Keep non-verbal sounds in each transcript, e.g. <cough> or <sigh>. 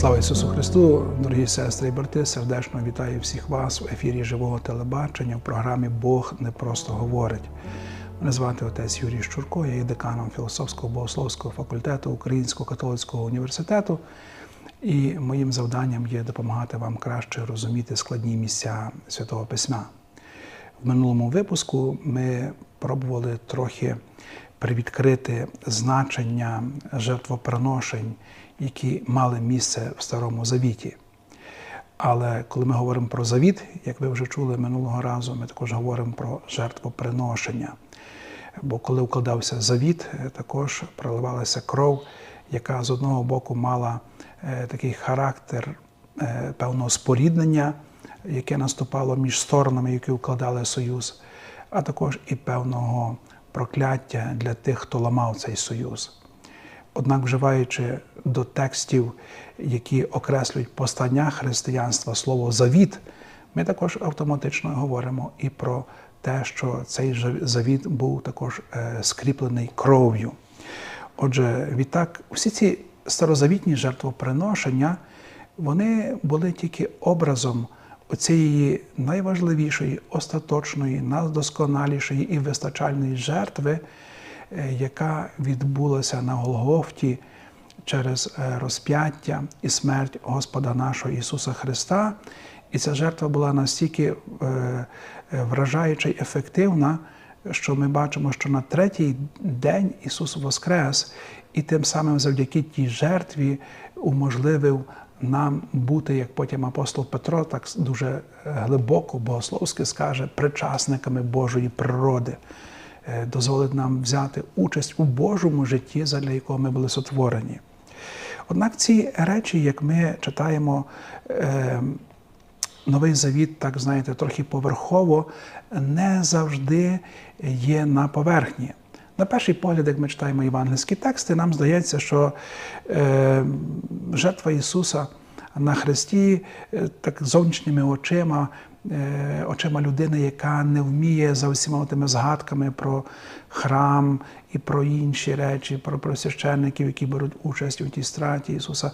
Слава Ісусу Христу, дорогі сестри і брати, сердечно вітаю всіх вас в ефірі живого телебачення в програмі Бог не просто говорить. Мене звати отець Юрій Щурко, я є деканом філософського богословського факультету Українського католицького університету. І моїм завданням є допомагати вам краще розуміти складні місця Святого Письма. В минулому випуску ми пробували трохи привідкрити значення жертвоприношень, які мали місце в Старому Завіті. Але коли ми говоримо про завіт, як ви вже чули минулого разу, ми також говоримо про жертвоприношення. Бо коли укладався завіт, також проливалася кров, яка з одного боку мала такий характер певного споріднення, яке наступало між сторонами, які укладали союз, а також і певного прокляття для тих, хто ламав цей союз. Однак, вживаючи до текстів, які окреслюють постання християнства слово завіт, ми також автоматично говоримо і про те, що цей завіт був також скріплений кров'ю. Отже, відтак, всі ці старозавітні жертвоприношення, вони були тільки образом оцієї найважливішої, остаточної, найдосконалішої і вистачальної жертви, яка відбулася на Голгофті через розп'яття і смерть Господа нашого Ісуса Христа. І ця жертва була настільки вражаюча і ефективна, що ми бачимо, що на третій день Ісус Воскрес, і тим самим завдяки тій жертві уможливив нам бути, як потім апостол Петро, так дуже глибоко, богословськи скаже, причасниками Божої природи, дозволить нам взяти участь у Божому житті, задля якого ми були сотворені. Однак ці речі, як ми читаємо Новий Завіт, так знаєте, трохи поверхово, не завжди є на поверхні. На перший погляд, як ми читаємо євангельські тексти, нам здається, що е, жертва Ісуса на Христі е, так зовнішніми очима, е, очима людини, яка не вміє за усіма тими згадками про храм і про інші речі, про, про священників, які беруть участь у тій страті Ісуса.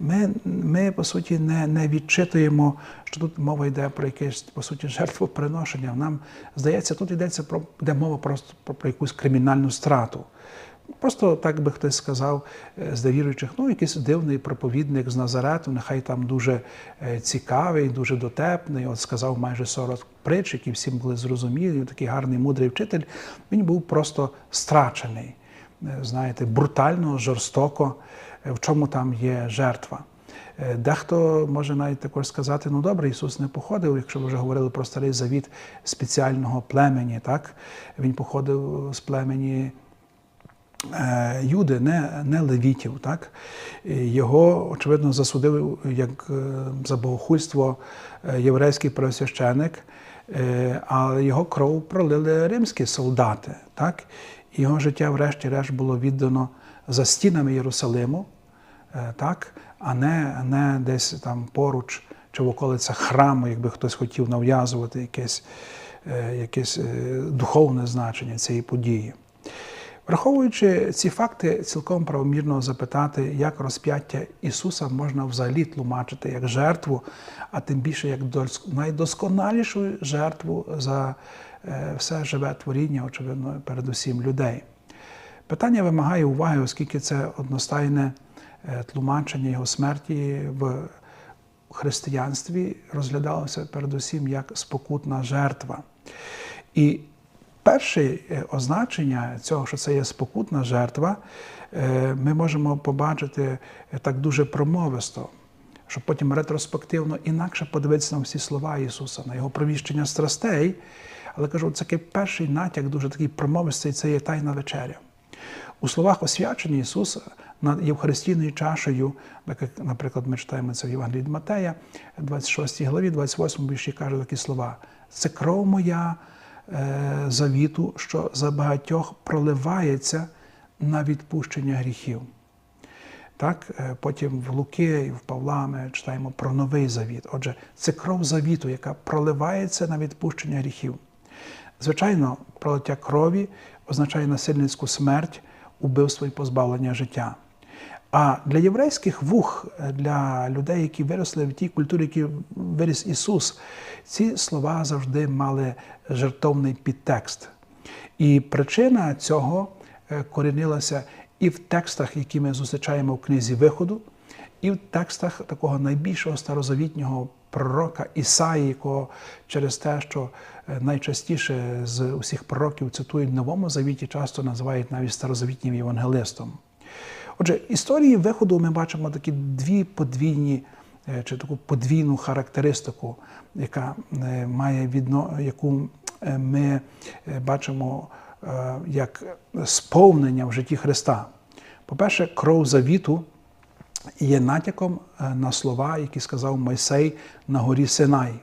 Ми, ми по суті, не, не відчитуємо, що тут мова йде про якесь по суті жертвоприношення. Нам здається, тут йдеться про йде мова просто про, про якусь кримінальну страту. Просто так би хтось сказав з довіруючих, ну якийсь дивний проповідник з Назарету, нехай там дуже цікавий, дуже дотепний. От сказав майже 40 притч, які всім були зрозумілі. Такий гарний мудрий вчитель. Він був просто страчений, знаєте, брутально, жорстоко, в чому там є жертва. Дехто може навіть також сказати: ну добре, Ісус не походив, якщо ви вже говорили про старий завіт спеціального племені, так він походив з племені. Юди, не не левітів. Так? Його, очевидно, засудив як за богохульство єврейський первосвященик, а його кров пролили римські солдати. Так? Його життя, врешті-решт, було віддано за стінами Єрусалиму, так? а не не десь там поруч чи в околицях храму, якби хтось хотів нав'язувати якесь, якесь духовне значення цієї події. Враховуючи ці факти, цілком правомірно запитати, як розп'яття Ісуса можна взагалі тлумачити як жертву, а тим більше як найдосконалішу жертву за все живе творіння, очевидно, передусім людей. Питання вимагає уваги, оскільки це одностайне тлумачення його смерті в християнстві розглядалося передусім як спокутна жертва. І перше означення цього, що це є спокутна жертва, ми можемо побачити так дуже промовисто, щоб потім ретроспективно інакше подивитися на всі слова Ісуса, на Його провіщення страстей. Але кажу, це такий перший натяк, дуже такий промовистий, це є Тайна вечеря. У словах освячення Ісуса над Євхаристійною чашею, як, наприклад, ми читаємо це в Євангелії від Матея, 26 главі, 28 вірші каже такі слова: це кров моя завіту, що за багатьох проливається на відпущення гріхів. Так, Потім в Луки і в Павла ми читаємо про новий завіт. Отже, це кров завіту, яка проливається на відпущення гріхів. Звичайно, пролиття крові означає насильницьку смерть, убивство і позбавлення життя. А для єврейських вух, для людей, які виросли в тій культурі, в якій виріс Ісус, ці слова завжди мали жертовний підтекст. І причина цього е, корінилася і в текстах, які ми зустрічаємо в книзі Виходу, і в текстах такого найбільшого старозавітнього пророка Ісаї, якого через те, що е, найчастіше з усіх пророків цитують в Новому Завіті, часто називають навіть старозавітнім євангелистом. Отже, історії виходу ми бачимо такі дві подвійні е, чи таку подвійну характеристику, яка е, має відно, яку ми бачимо як сповнення в житті Христа. По-перше, кров завіту є натяком е, на слова, які сказав Мойсей на горі Синай.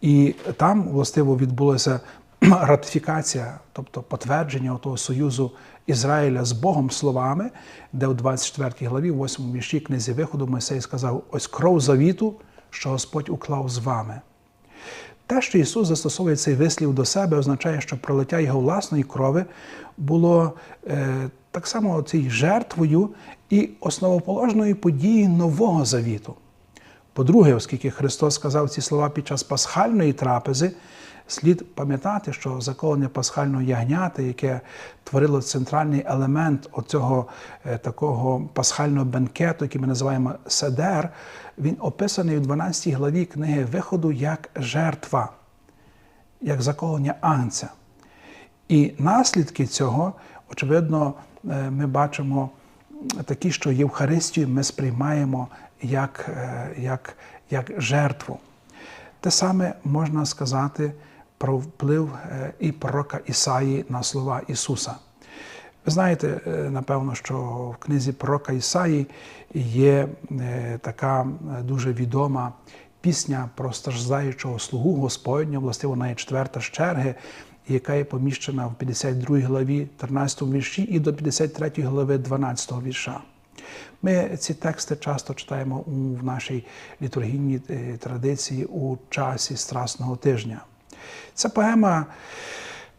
І там, властиво, відбулася <clears throat> ратифікація, тобто потвердження того союзу Ізраїля з Богом словами, де у 24 главі, 8 вірші книзі виходу, Мойсей сказав: ось кров завіту, що Господь уклав з вами. Те, що Ісус застосовує цей вислів до себе, означає, що пролиття його власної крови було е, так само цією жертвою і основоположною подією Нового Завіту. По-друге, оскільки Христос сказав ці слова під час пасхальної трапези, слід пам'ятати, що заколення пасхального ягнята, яке творило центральний елемент оцього е, такого пасхального бенкету, який ми називаємо седер, він описаний у 12 главі книги Виходу як жертва, як заколення агнця. І наслідки цього, очевидно, е, ми бачимо такі, що Євхаристію ми сприймаємо як, е, як, як жертву. Те саме можна сказати про вплив е, і пророка Ісаї на слова Ісуса. Ви знаєте, е, напевно, що в книзі пророка Ісаї є така дуже відома пісня про страждаючого слугу Господнього, властиво навіть четверта з черги, яка є поміщена в 52 главі 13 вірші і до 53 глави 12 вірша. Ми ці тексти часто читаємо в нашій літургійній е, традиції у часі Страсного тижня. Ця поема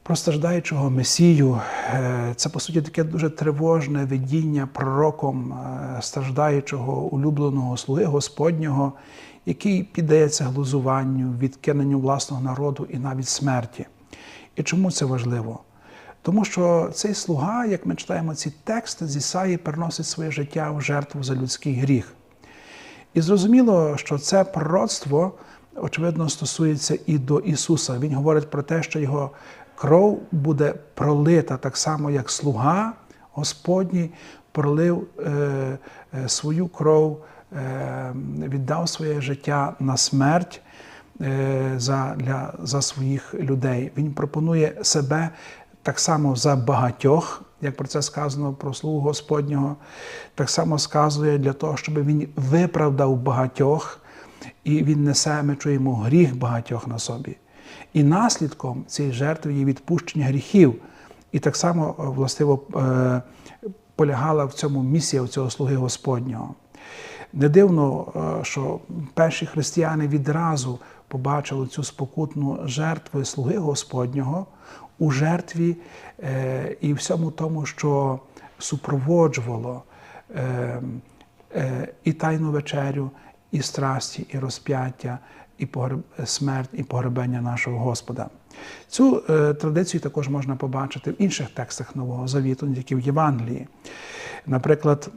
про страждаючого Месію, е, це, по суті, таке дуже тривожне видіння пророком е, страждаючого улюбленого слуги Господнього, який піддається глузуванню, відкиненню власного народу і навіть смерті. І чому це важливо? Тому що цей слуга, як ми читаємо ці тексти, з Ісаї переносить своє життя в жертву за людський гріх. І зрозуміло, що це пророцтво, очевидно, стосується і до Ісуса. Він говорить про те, що Його кров буде пролита так само, як слуга Господній пролив е, е, свою кров, е, віддав своє життя на смерть. Е, за для, за своїх людей. Він пропонує себе так само за багатьох, як про це сказано про слугу Господнього, так само сказує для того, щоб він виправдав багатьох, і він несе, ми чуємо, гріх багатьох на собі. І наслідком цієї жертви є відпущення гріхів. І так само, е, властиво, е, полягала в цьому місія цього слуги Господнього. Не дивно, що перші християни відразу побачили цю спокутну жертву слуги Господнього у жертві е, і всьому тому, що супроводжувало е, е, і тайну вечерю, і страсті, і розп'яття, і смерть, і погребення нашого Господа. Цю е, традицію також можна побачити в інших текстах Нового Завіту, не тільки в Євангелії. Наприклад,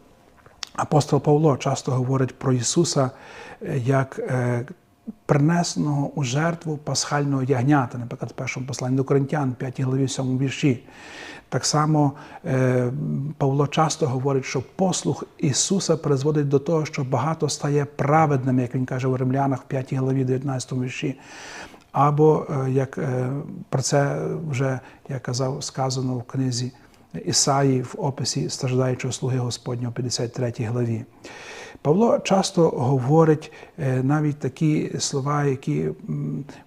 апостол Павло часто говорить про Ісуса як е, принесеного у жертву пасхального ягнята, наприклад, в першому посланні до Коринтян, 5 главі 7 вірші. Так само е, Павло часто говорить, що послух Ісуса призводить до того, що багато стає праведними, як він каже у Римлянах в 5 главі 19 вірші. Або е, як е, про це вже я казав, сказано в книзі Ісаї в описі страждаючого слуги Господнього 53 главі. Павло часто говорить е, навіть такі слова, які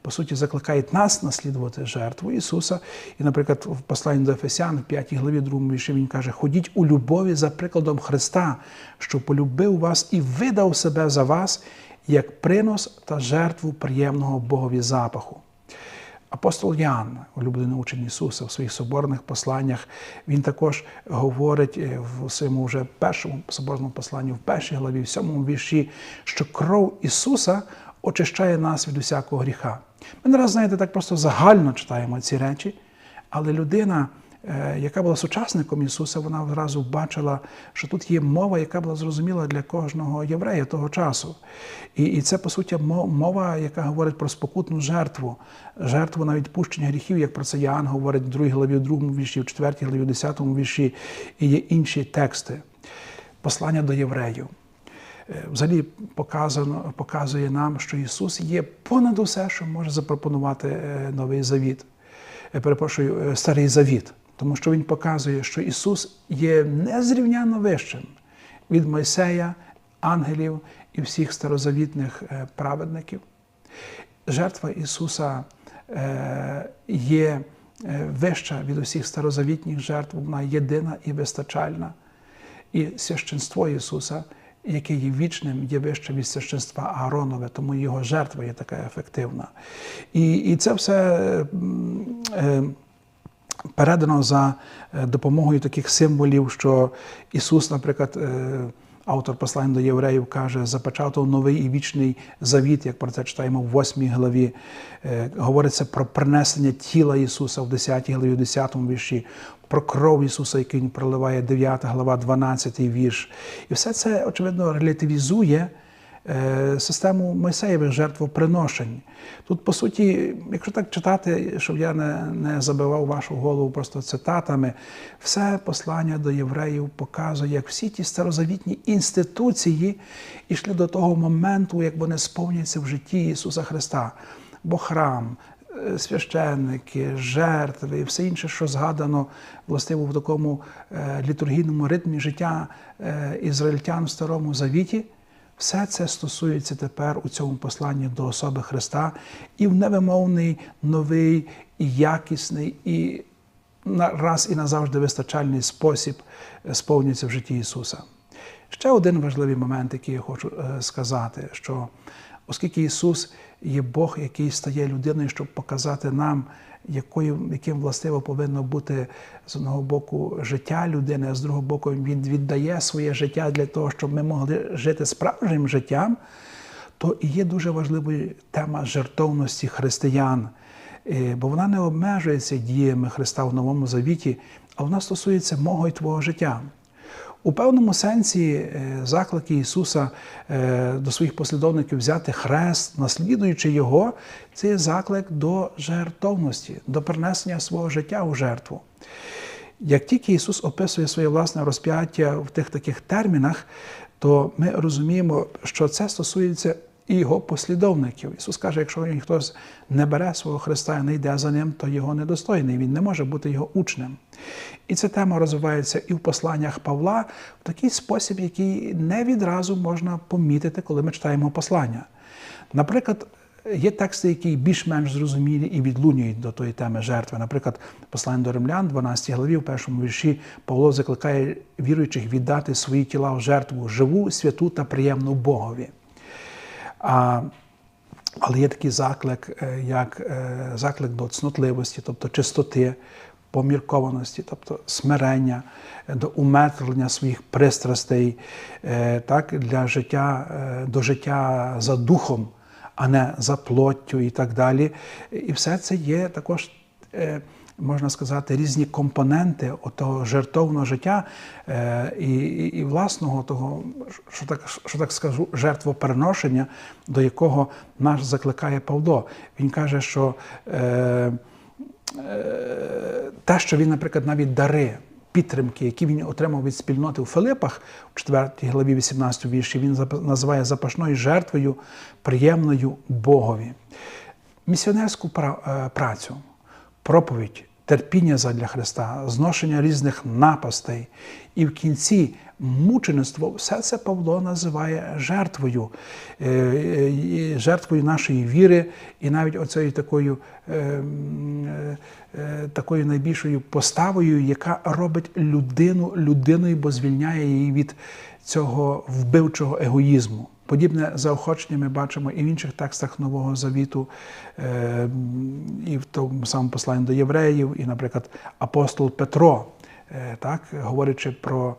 по суті закликають нас наслідувати жертву Ісуса. І, наприклад, в посланні до Ефесян, в 5 главі 2 вірші, він каже: Ходіть у любові за прикладом Христа, що полюбив вас і видав себе за вас, як принос та жертву приємного Богові запаху. Апостол Ян, улюблений учень Ісуса, в своїх соборних посланнях, він також говорить е, в своєму вже першому соборному посланні, в першій главі, в сьомому вірші, що кров Ісуса очищає нас від усякого гріха. Ми не раз, знаєте, так просто загально читаємо ці речі, але людина. Е, яка була сучасником Ісуса, вона одразу бачила, що тут є мова, яка була зрозуміла для кожного єврея того часу. І і це, по суті, мова, яка говорить про спокутну жертву, жертву на відпущення гріхів, як про це Іоанн говорить в 2 главі, в 2 вірші, в 4 главі, в 10 вірші, і є інші тексти. Послання до євреїв. Е, взагалі показано, показує нам, що Ісус є понад усе, що може запропонувати е, новий завіт. Перепрошую, старий завіт. Тому що Він показує, що Ісус є незрівняно вищим від Мойсея, ангелів і всіх старозавітних е, праведників. Жертва Ісуса е, є е, вища від усіх старозавітніх жертв, вона єдина і вистачальна. І священство Ісуса, яке є вічним, є вище від священства Ааронове, тому Його жертва є така ефективна. І і це все передано за е, допомогою таких символів, що Ісус, наприклад, е, автор послань до євреїв каже, запечатав новий і вічний завіт, як про це читаємо в 8 главі. Е, говориться про принесення тіла Ісуса в 10 главі, в 10 вірші, про кров Ісуса, який Він проливає, 9 глава, 12 вірш. І все це, очевидно, релятивізує. Е, систему Мойсеєвих жертвоприношень. Тут, по суті, якщо так читати, щоб я не не забивав вашу голову просто цитатами, все послання до євреїв показує, як всі ті старозавітні інституції йшли до того моменту, як вони сповняться в житті Ісуса Христа. Бо храм, е, священники, жертви і все інше, що згадано властиво в такому е, літургійному ритмі життя ізраїльтян в Старому Завіті. Все це стосується тепер у цьому посланні до особи Христа і в невимовний, новий, і якісний, і раз і назавжди вистачальний спосіб сповнюється в житті Ісуса. Ще один важливий момент, який я хочу е, сказати, що оскільки Ісус є Бог, який стає людиною, щоб показати нам, якою, яким властиво повинно бути з одного боку життя людини, а з другого боку, Він віддає своє життя для того, щоб ми могли жити справжнім життям, то і є дуже важливою тема жертовності християн. Е, бо вона не обмежується діями Христа в Новому Завіті, а вона стосується мого і твого життя. У певному сенсі е, заклики Ісуса е, до своїх послідовників взяти хрест, наслідуючи Його, це є заклик до жертовності, до принесення свого життя у жертву. Як тільки Ісус описує своє власне розп'яття в тих таких термінах, то ми розуміємо, що це стосується і його послідовників. Ісус каже, якщо хтось не бере свого Христа і не йде за ним, то його недостойний, він не може бути його учнем. І ця тема розвивається і в посланнях Павла в такий спосіб, який не відразу можна помітити, коли ми читаємо послання. Наприклад, Є тексти, які більш-менш зрозумілі і відлунюють до тої теми жертви. Наприклад, послання до римлян, 12 главі, в першому вірші, Павло закликає віруючих віддати свої тіла в жертву живу, святу та приємну Богові. А, Але є такий заклик, е, як е, заклик до цнотливості, тобто чистоти, поміркованості, тобто смирення, е, до умертвлення своїх пристрастей, так, для життя, до життя за духом, а не за плоттю і так далі. І все це є також можна сказати, різні компоненти того жертовного життя е, і і, і власного того, що так що так скажу, жертвопереношення, до якого нас закликає Павло. Він каже, що е, е, те, що він, наприклад, навіть дари. Підтримки, які він отримав від спільноти у Филипах, у 4 главі 18 вірші, він називає запашною жертвою, приємною Богові. Місіонерську е, працю, проповідь, терпіння задля Христа, зношення різних напастей. І в кінці мучеництво, все це Павло називає жертвою, е, е, жертвою нашої віри, і навіть оцею такою е, такою найбільшою поставою, яка робить людину людиною, бо звільняє її від цього вбивчого егоїзму. Подібне заохочення ми бачимо і в інших текстах Нового Завіту, е, і в тому самому посланні до євреїв, і, наприклад, апостол Петро, е, так, говорячи про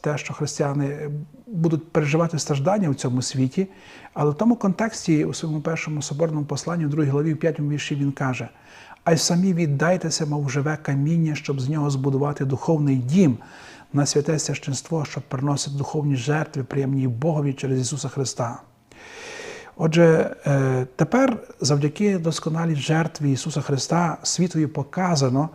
те, що християни будуть переживати страждання в цьому світі, але в тому контексті у своєму першому соборному посланні, в другій главі, в п'ятому вірші, він каже: а й самі віддайтеся, мов живе каміння, щоб з нього збудувати духовний дім на святе священство, щоб приносити духовні жертви, приємні Богові через Ісуса Христа. Отже, е, тепер завдяки досконалій жертві Ісуса Христа світові показано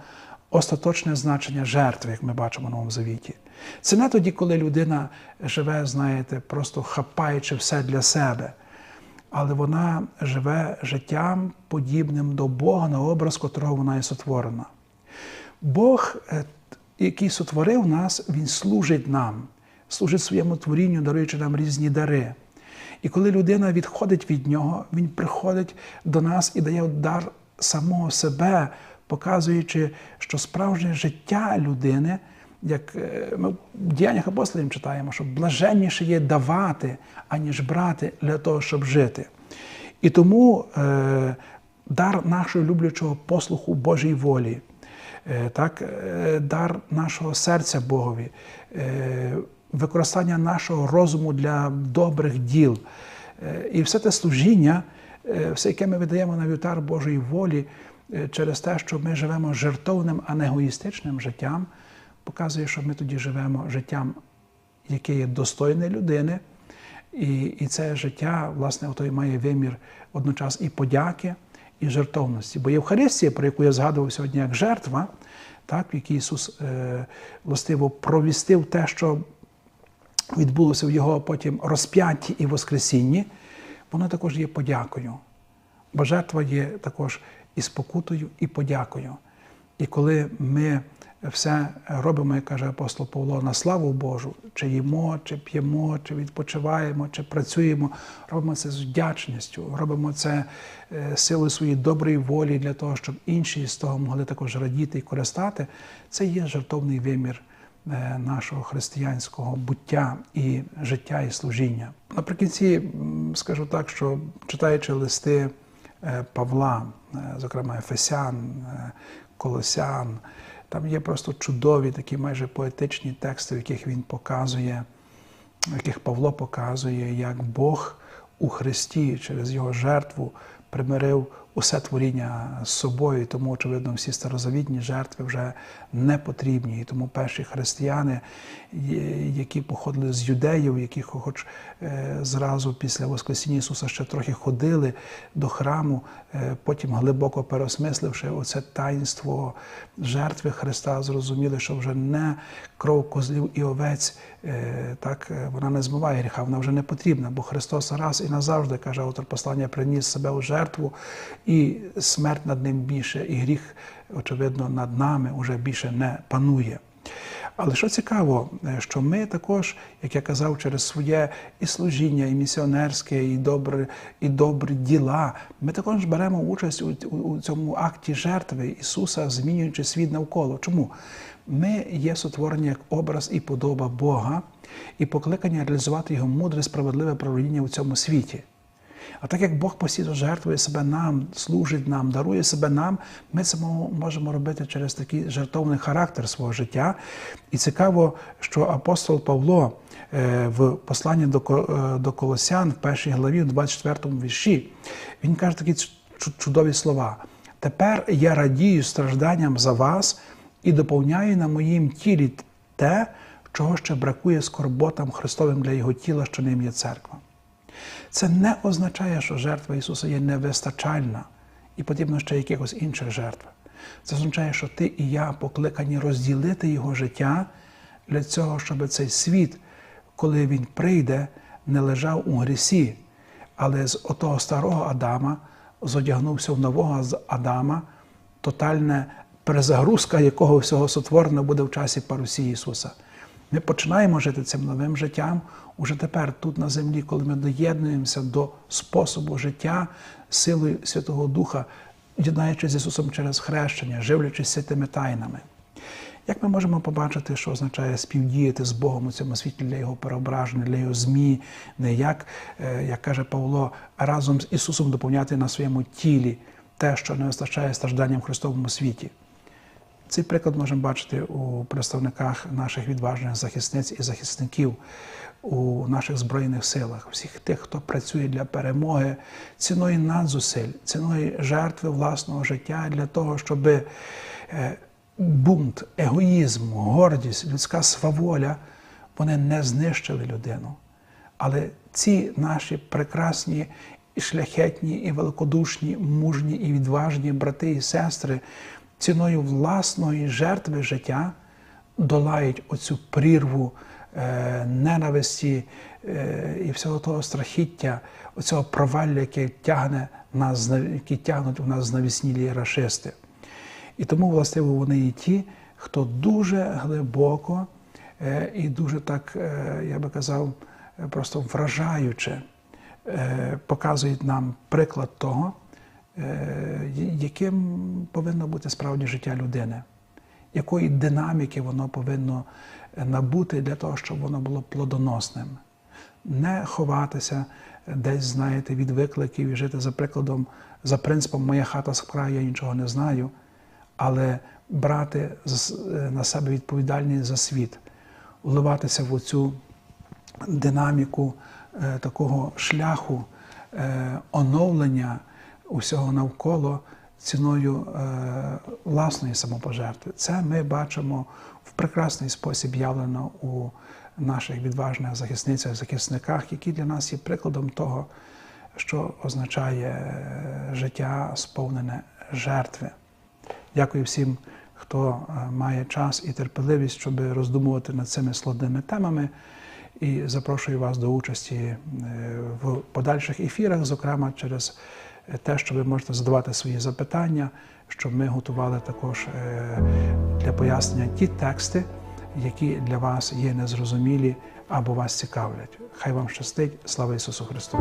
остаточне значення жертви, як ми бачимо в Новому Завіті. Це не тоді, коли людина живе, знаєте, просто хапаючи все для себе, але вона живе життям подібним до Бога на образ, котрого вона є сотворена. Бог, е, який сотворив нас, Він служить нам, служить своєму творінню, даруючи нам різні дари. І коли людина відходить від нього, він приходить до нас і дає дар самого себе, показуючи, що справжнє життя людини, як е, ми в діяннях апостолів читаємо, що блаженніше є давати, аніж брати для того, щоб жити. І тому е, дар нашого люблячого послуху Божій волі, так, е, дар нашого серця Богові, е, використання нашого розуму для добрих діл. Е, і все те служіння, е, все, яке ми видаємо на вівтар Божої волі, е, через те, що ми живемо жертовним, а не егоїстичним життям, показує, що ми тоді живемо життям, яке є достойне людини. І і це життя, власне, ото має вимір одночас і подяки, і жертовності. Бо Євхаристія, про яку я згадував сьогодні як жертва, так, в якій Ісус е, властиво провістив те, що відбулося в Його потім розп'ятті і Воскресінні, воно також є подякою. Бо жертва є також і спокутою, і подякою. І коли ми все робимо, як каже апостол Павло, на славу Божу, чи їмо, чи п'ємо, чи відпочиваємо, чи працюємо, робимо це з вдячністю, робимо це е, силою своєї доброї волі для того, щоб інші з того могли також радіти і користати. Це є жертовний вимір е, нашого християнського буття і життя і служіння. Наприкінці скажу так, що читаючи листи е, Павла, зокрема Ефесян, Колосян. Там є просто чудові такі майже поетичні тексти, в яких він показує, в яких Павло показує, як Бог у Христі через його жертву примирив усе творіння з собою, тому, очевидно, всі старозавітні жертви вже не потрібні. І тому перші християни, які походили з юдеїв, які, хоч е, зразу після Воскресіння Ісуса ще трохи ходили до храму, е, потім глибоко переосмисливши оце таїнство жертви Христа, зрозуміли, що вже не кров козлів і овець, так вона не змиває гріха, вона вже не потрібна, бо Христос раз і назавжди каже автор послання, приніс себе у жертву і смерть над ним більше, і гріх, очевидно, над нами вже більше не панує. Але що цікаво, е, що ми також, як я казав, через своє і служіння, і місіонерське, і добре, і добрі діла, ми також беремо участь у, у, у цьому акті жертви Ісуса, змінюючи світ навколо. Чому? Ми є сотворені як образ і подоба Бога, і покликання реалізувати Його мудре, справедливе правління у цьому світі. А так як Бог постійно жертвує себе нам, служить нам, дарує себе нам, ми це можемо робити через такий жертовний характер свого життя. І цікаво, що апостол Павло е, в посланні до е, Колосян в першій главі, в 24 вірші, він каже такі чудові слова. Тепер я радію стражданням за вас і доповняю на моїм тілі те, чого ще бракує скорботам Христовим для Його тіла, що ним є церква. Це не означає, що жертва Ісуса є невистачальна і потрібно ще якихось інших жертв. Це означає, що ти і я покликані розділити Його життя для цього, щоб цей світ, коли він прийде, не лежав у грісі, але з отого старого Адама зодягнувся в нового Адама, тотальна перезагрузка якого всього сотворено буде в часі парусі Ісуса. Ми починаємо жити цим новим життям уже тепер, тут на землі, коли ми доєднуємося до способу життя силою Святого Духа, єднаючись з Ісусом через хрещення, живлячись святими тайнами. Як ми можемо побачити, що означає співдіяти з Богом у цьому світі для Його переображення, для Його змі, не як, е, як каже Павло, разом з Ісусом доповняти на своєму тілі те, що не вистачає стражданням в Христовому світі. Цей приклад можемо бачити у представниках наших відважних захисниць і захисників у наших збройних силах, всіх тих, хто працює для перемоги ціною надзусиль, ціною жертви власного життя для того, щоб е, бунт, егоїзм, гордість, людська сваволя вони не знищили людину. Але ці наші прекрасні і шляхетні, і великодушні, мужні і відважні брати і сестри ціною власної жертви життя долають оцю прірву е, ненависті е, і всього того страхіття, оцього провалля, яке тягне нас, які тягнуть у нас знавіснілі рашисти. І тому, властиво, вони і ті, хто дуже глибоко е, і дуже так, я би казав, просто вражаюче показують нам приклад того, яким повинно бути справді життя людини, якої динаміки воно повинно набути для того, щоб воно було плодоносним. Не ховатися десь, знаєте, від викликів і жити за прикладом, за принципом Моя хата з краю, я нічого не знаю, але брати на себе відповідальність за світ, вливатися в оцю динаміку е, такого шляху е, оновлення усього навколо ціною е, власної самопожертви. Це ми бачимо в прекрасний спосіб явлено у наших відважних захисницях, захисниках, які для нас є прикладом того, що означає е, життя сповнене жертви. Дякую всім, хто е, має час і терпеливість, щоб роздумувати над цими складними темами. І запрошую вас до участі в подальших ефірах, зокрема через те, що ви можете задавати свої запитання, щоб ми готували також для пояснення ті тексти, які для вас є незрозумілі або вас цікавлять. Хай вам щастить, слава Ісусу Христу!